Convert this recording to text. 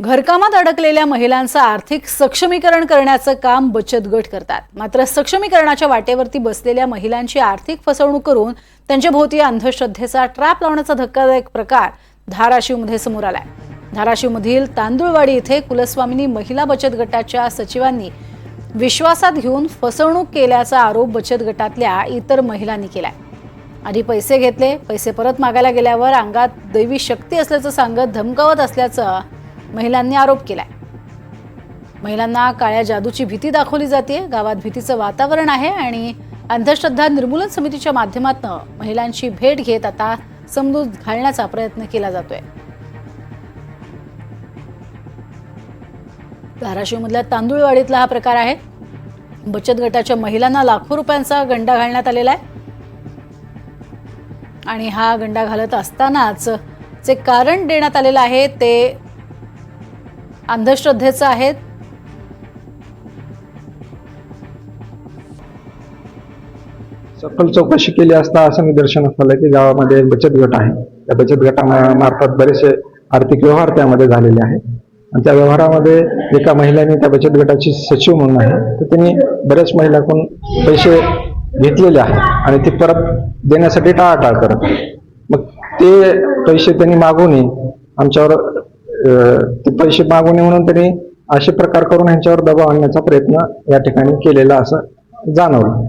घरकामात अडकलेल्या महिलांचं आर्थिक सक्षमीकरण करण्याचं काम बचत गट करतात. मात्र सक्षमीकरणाच्या वाटेवरती बसलेल्या महिलांची आर्थिक फसवणूक करून त्यांच्या भोवती अंधश्रद्धेचा ट्रॅप लावण्याचा धक्कादायक प्रकार धाराशिवमध्ये समोर आलाय. धाराशिवमधील तांदुळवाडी इथे कुलस्वामिनी महिला बचत गटाच्या सचिवांनी विश्वासात घेऊन फसवणूक केल्याचा आरोप बचत गटातल्या इतर महिलांनी केलाय. आधी पैसे घेतले पैसे परत मागायला गेल्यावर अंगात दैवी शक्ती असल्याचं सांगत धमकावत असल्याचं महिलांनी आरोप केलाय. महिलांना काळ्या जादूची भीती दाखवली जाते. गावात भीतीचं वातावरण आहे आणि अंधश्रद्धा निर्मूलन समितीच्या माध्यमातून महिलांची भेट घेत आता समजूत घालण्याचा प्रयत्न केला जातोय. धाराशिवमधल्या तांदूळवाडीतला हा प्रकार आहे. बचत गटाच्या महिलांना लाखो रुपयांचा गंडा घालण्यात आलेला आहे. आणि हा गंडा घालत असतानाच जे कारण देण्यात आलेलं आहे ते अंधश्रद्धेचं आहेत. सखोल चौकशी केली असता असं निदर्शन झालं की गावामध्ये एक बचत गट आहे. त्या बचत गटामार्फत बरेचसे आर्थिक व्यवहार त्यामध्ये झालेले आहेत. आणि त्या व्यवहारामध्ये एका महिलेने त्या बचत गटाची सचिव म्हणून आहे. तर त्यांनी बऱ्याच महिलाकडून पैसे घेतलेले आहेत आणि ते परत देण्यासाठी टाळाटाळ करत मग ते पैसे त्यांनी मागवणे आमच्यावर ते पैसे मागू नये म्हणून त्यांनी असे प्रकार करून ह्यांच्यावर दबाव आणण्याचा प्रयत्न या ठिकाणी केलेला असं जाणवलं.